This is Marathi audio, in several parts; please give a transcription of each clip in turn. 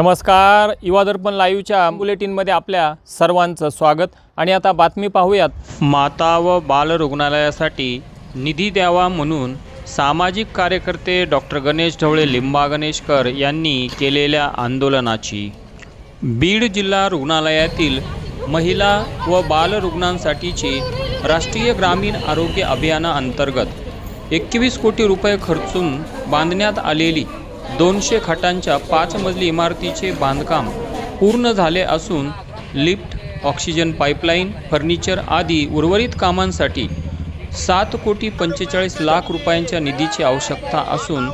नमस्कार. युवा दर्पण लाईव्हच्या बुलेटिनमध्ये आपल्या सर्वांचं स्वागत. आणि आता बातमी पाहूयात. माता व बाल रुग्णालयासाठी निधी द्यावा म्हणून सामाजिक कार्यकर्ते डॉक्टर गणेश ढवळे लिंबा गणेशकर यांनी केलेल्या आंदोलनाची. बीड जिल्हा रुग्णालयातील महिला व बाल रुग्णांसाठीची राष्ट्रीय ग्रामीण आरोग्य अभियानाअंतर्गत एकवीस कोटी रुपये खर्चून बांधण्यात आलेली दोनशे खाटांच्या पाच मजली इमारतीचे बांधकाम पूर्ण झाले असून लिफ्ट ऑक्सिजन पाईपलाईन फर्निचर आदी उर्वरित कामांसाठी सात कोटी पंचेचाळीस लाख रुपयांच्या निधीची आवश्यकता असून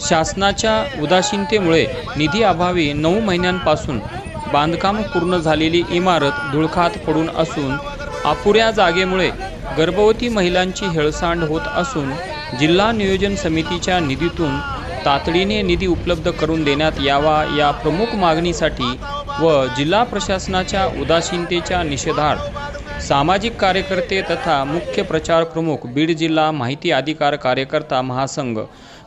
शासनाच्या उदासीनतेमुळे निधी अभावी नऊ महिन्यांपासून बांधकाम पूर्ण झालेली इमारत धुळखात पडून असून अपुऱ्या जागेमुळे गर्भवती महिलांची हेळसांड होत असून जिल्हा नियोजन समितीच्या निधीतून तातडीने निधी उपलब्ध करून देण्यात यावा या प्रमुख मागणीसाठी व जिल्हा प्रशासनाच्या उदासीनतेच्या निषेधार्थ सामाजिक कार्यकर्ते तथा मुख्य प्रचार प्रमुख बीड जिल्हा माहिती अधिकार कार्यकर्ता महासंघ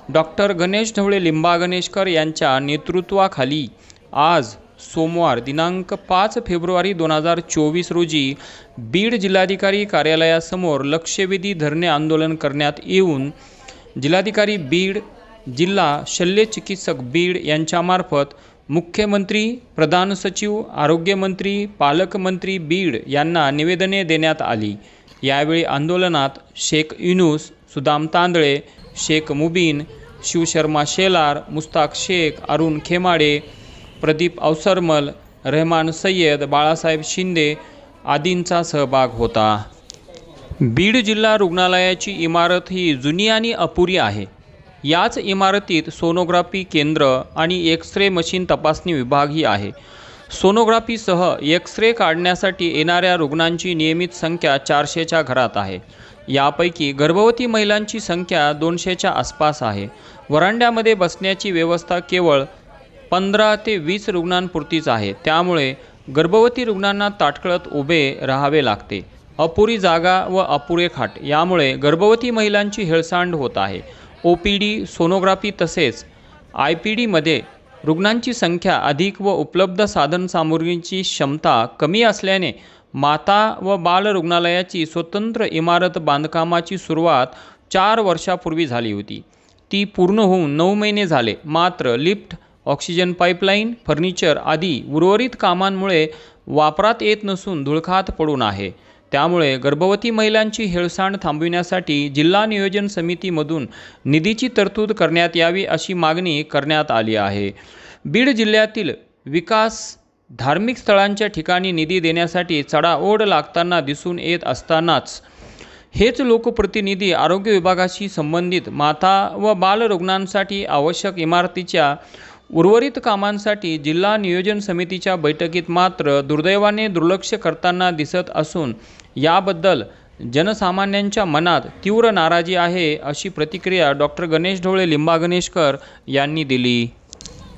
डॉक्टर गणेश ढवळे लिंबा गणेशकर यांच्या नेतृत्वाखाली आज सोमवार दिनांक पाच फेब्रुवारी दोन हजार चोवीस रोजी बीड जिल्हाधिकारी कार्यालयासमोर लक्षवेधी धरणे आंदोलन करण्यात येऊन जिल्हाधिकारी बीड जिल्हा शल्यचिकित्सक बीड यांच्यामार्फत मुख्यमंत्री प्रधान सचिव आरोग्यमंत्री पालकमंत्री बीड यांना निवेदने देण्यात आली. यावेळी आंदोलनात शेख युनुस सुदाम तांदळे शेख मुबीन शिवशर्मा शेलार मुस्ताक शेख अरुण खेमाडे प्रदीप अवसरमल रहमान सय्यद बाळासाहेब शिंदे आदींचा सहभाग होता. बीड जिल्हा रुग्णालयाची इमारत ही जुनी आणि अपुरी आहे. याच इमारतीत सोनोग्राफी केंद्र आणि एक्स रे मशीन तपासणी विभागही आहे. सोनोग्राफीसह एक्स रे काढण्यासाठी येणाऱ्या रुग्णांची नियमित संख्या चारशेच्या घरात आहे. यापैकी गर्भवती महिलांची संख्या दोनशेच्या आसपास आहे. वरांड्यामध्ये बसण्याची व्यवस्था केवळ पंधरा ते वीस रुग्णांपुरतीच आहे. त्यामुळे गर्भवती रुग्णांना ताटकळत उभे राहावे लागते. अपुरी जागा व अपुरे खाट यामुळे गर्भवती महिलांची हेळसांड होत आहे. ओ पी डी सोनोग्राफी तसेच आय पी डीमध्ये रुग्णांची संख्या अधिक व उपलब्ध साधनसामुग्रीची क्षमता कमी असल्याने माता व बाल रुग्णालयाची स्वतंत्र इमारत बांधकामाची सुरुवात चार वर्षापूर्वी झाली होती. ती पूर्ण होऊन नऊ महिने झाले. मात्र लिफ्ट ऑक्सिजन पाईपलाईन फर्निचर आदी उर्वरित कामांमुळे वापरात येत नसून धुळखात पडून आहे. त्यामुळे गर्भवती महिलांची हेळसांड थांबविण्यासाठी जिल्हा नियोजन समितीमधून निधीची तरतूद करण्यात यावी अशी मागणी करण्यात आली आहे. बीड जिल्ह्यातील विकास धार्मिक स्थळांच्या ठिकाणी निधी देण्यासाठी चढाओढ लागताना दिसून येत असतानाच हेच लोकप्रतिनिधी आरोग्य विभागाशी संबंधित माता व बालरुग्णांसाठी आवश्यक इमारतीच्या उर्वरित कामांसाठी जिल्हा नियोजन समितीच्या बैठकीत मात्र दुर्दैवाने दुर्लक्ष करताना दिसत असून याबद्दल जनसामान्यांच्या मनात तीव्र नाराजी आहे अशी प्रतिक्रिया डॉक्टर गणेश ढोळे लिंबा गणेशकर यांनी दिली.